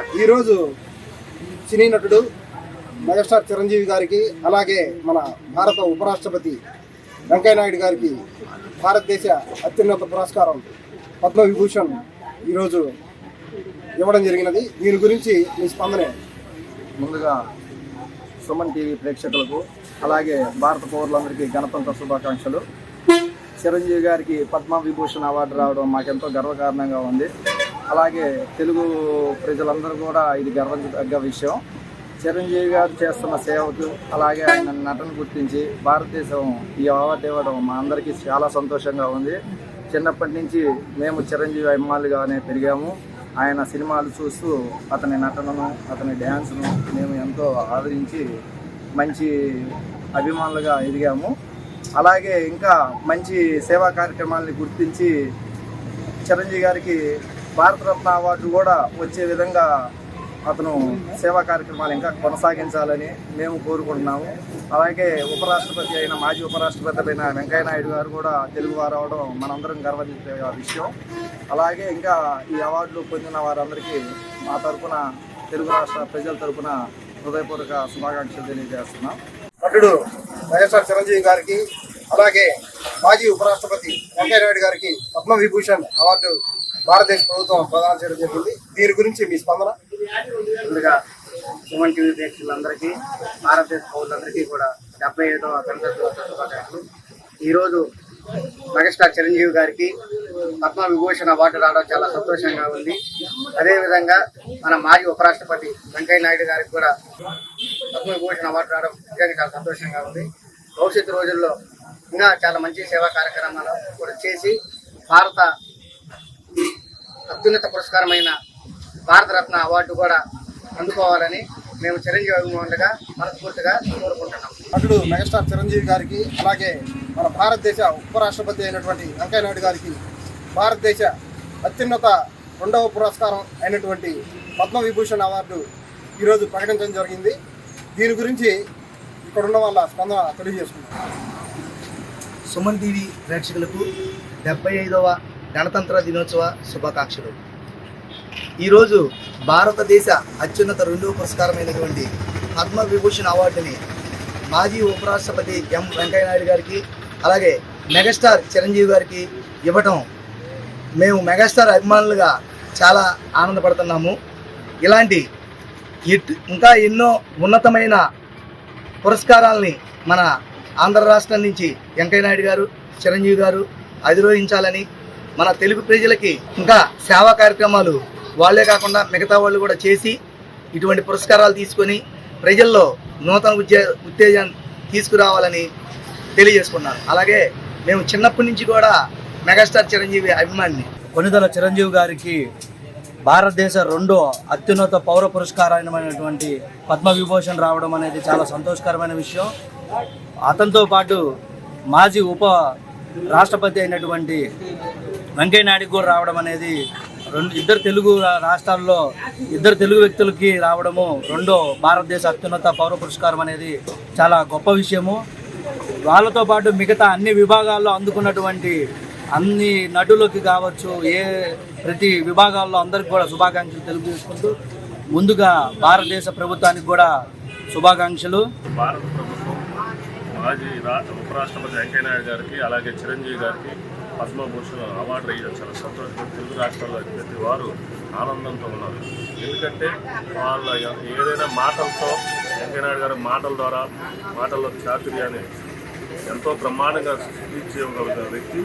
ఈరోజు సినీ నటుడు మెగాస్టార్ చిరంజీవి గారికి అలాగే మన భారత ఉపరాష్ట్రపతి వెంకయ్యనాయుడు గారికి భారతదేశ అత్యున్నత పురస్కారం పద్మవిభూషణ్ ఈరోజు ఇవ్వడం జరిగినది. దీని గురించి మీ స్పందన? ముందుగా సుమన్ టీవీ ప్రేక్షకులకు అలాగే భారత పౌరులందరికీ గణతంత్ర శుభాకాంక్షలు. చిరంజీవి గారికి పద్మ విభూషణ్ అవార్డు రావడం మాకెంతో గర్వకారణంగా ఉంది. అలాగే తెలుగు ప్రజలందరూ కూడా ఇది గర్వించదగ్గ విషయం. చిరంజీవి గారు చేస్తున్న సేవకు అలాగే ఆయన నటన గుర్తించి భారతదేశం ఈ అవార్డు ఇవ్వడం మా అందరికీ చాలా సంతోషంగా ఉంది. చిన్నప్పటి నుంచి మేము చిరంజీవి అభిమానులుగానే పెరిగాము. ఆయన సినిమాలు చూస్తూ అతని నటనను అతని డ్యాన్స్ను మేము ఎంతో ఆదరించి మంచి అభిమానులుగా ఎదిగాము. అలాగే ఇంకా మంచి సేవా కార్యక్రమాలని గుర్తించి చిరంజీవి గారికి భారతరత్న అవార్డు కూడా వచ్చే విధంగా అతను సేవా కార్యక్రమాలు ఇంకా కొనసాగించాలని మేము కోరుకుంటున్నాము. అలాగే ఉపరాష్ట్రపతి అయిన మాజీ ఉపరాష్ట్రపతి అయిన వెంకయ్యనాయుడు గారు కూడా తెలుగు వారు అవడం మనందరం గర్వించే విషయం. అలాగే ఇంకా ఈ అవార్డులు పొందిన వారందరికీ మా తరపున తెలుగు రాష్ట్ర ప్రజల తరపున హృదయపూర్వక శుభాకాంక్షలు తెలియజేస్తున్నాం. నటుడు వైఎస్ఆర్ చిరంజీవి గారికి అలాగే మాజీ ఉపరాష్ట్రపతి వెంకయ్యనాయుడు గారికి పద్మవిభూషణ్ అవార్డు భారతదేశ ప్రభుత్వం ప్రదానం చేయడం జరిగింది. దీని గురించి మీ స్పందన? ముందుగా సుమన్ టీవీ ప్రేక్షకులందరికీ భారతదేశ పౌరులందరికీ కూడా డెబ్బై ఐదవ గణతంత్ర శుభాకాంక్షలు. ఈరోజు మెగాస్టార్ చిరంజీవి గారికి పద్మ విభూషణ అవార్డు రావడం చాలా సంతోషంగా ఉంది. అదేవిధంగా మన మాజీ ఉపరాష్ట్రపతి వెంకయ్య నాయుడు గారికి కూడా పద్మ విభూషణ అవార్డు రావడం నిజంగా చాలా సంతోషంగా ఉంది. భవిష్యత్తు రోజుల్లో ఇంకా చాలా మంచి సేవా కార్యక్రమాలు కూడా చేసి భారత అత్యున్నత పురస్కారమైన భారతరత్న అవార్డు కూడా అందుకోవాలని మేము చిరంజీవి అభిమానులుగా మనస్ఫూర్తిగా కోరుకుంటున్నాం. నటుడు మెగాస్టార్ చిరంజీవి గారికి అలాగే మన భారతదేశ ఉపరాష్ట్రపతి అయినటువంటి వెంకయ్యనాయుడు గారికి భారతదేశ అత్యున్నత రెండవ పురస్కారం అయినటువంటి పద్మవిభూషణ్ అవార్డు ఈరోజు ప్రకటించడం జరిగింది. దీని గురించి ఇక్కడ ఉన్న వాళ్ళ స్పందన తెలియజేసుకుంటాం సుమన్ టీవీ ప్రేక్షకులకు డెబ్బై ఐదవ గణతంత్ర దినోత్సవ శుభాకాంక్షలు. ఈరోజు భారతదేశ అత్యున్నత రెండవ పురస్కారమైనటువంటి పద్మ విభూషణ్ అవార్డుని మాజీ ఉపరాష్ట్రపతి ఎం వెంకయ్యనాయుడు గారికి అలాగే మెగాస్టార్ చిరంజీవి గారికి ఇవ్వటం మేము మెగాస్టార్ అభిమానులుగా చాలా ఆనందపడుతున్నాము. ఇలాంటి ఇంకా ఎన్నో ఉన్నతమైన పురస్కారాలని మన ఆంధ్ర రాష్ట్రం నుంచి వెంకయ్య నాయుడు గారు చిరంజీవి గారు అధిరోహించాలని మన తెలుగు ప్రజలకి ఇంకా సేవా కార్యక్రమాలు వాళ్ళే కాకుండా మిగతా వాళ్ళు కూడా చేసి ఇటువంటి పురస్కారాలు తీసుకొని ప్రజల్లో నూతన ఉద్దే ఉత్తేజం తీసుకురావాలని తెలియజేసుకున్నాను. అలాగే మేము చిన్నప్పటి నుంచి కూడా మెగాస్టార్ చిరంజీవి అభిమాని కొనిదల చిరంజీవి గారికి భారతదేశ రెండో అత్యున్నత పౌర పురస్కారమైనటువంటి పద్మవిభూషణ్ రావడం అనేది చాలా సంతోషకరమైన విషయం. అతనితో పాటు మాజీ ఉప రాష్ట్రపతి అయినటువంటి వెంకయ్య నాయుడు కూడా రావడం అనేది రెండు ఇద్దరు తెలుగు రాష్ట్రాల్లో ఇద్దరు తెలుగు వ్యక్తులకి రావడము రెండో భారతదేశ అత్యున్నత పౌర పురస్కారం అనేది చాలా గొప్ప విషయము. వాళ్ళతో పాటు మిగతా అన్ని విభాగాల్లో అందుకున్నటువంటి అన్ని నటులకి కావచ్చు ఏ ప్రతి విభాగాల్లో అందరికి కూడా శుభాకాంక్షలు తెలియజేసుకుంటూ ముందుగా భారతదేశ ప్రభుత్వానికి కూడా శుభాకాంక్షలు. భారత ప్రభుత్వం మాజీ ఉపరాష్ట్రపతి వెంకయ్యనాయుడు గారికి అలాగే చిరంజీవి గారికి పద్మభూషణ్ అవార్డు వేయడం చాలా సంతోషం తెలుగు రాష్ట్రాల్లో ప్రతి వారు ఆనందంతో ఉన్నారు. ఎందుకంటే వాళ్ళ ఏదైనా మాటలతో వెంకయ్యనాయుడు గారి మాటల ద్వారా మాటల్లో చాతుర్యాన్ని ఎంతో బ్రహ్మాండంగా స్పీచ్ చేయగలిగిన వ్యక్తి.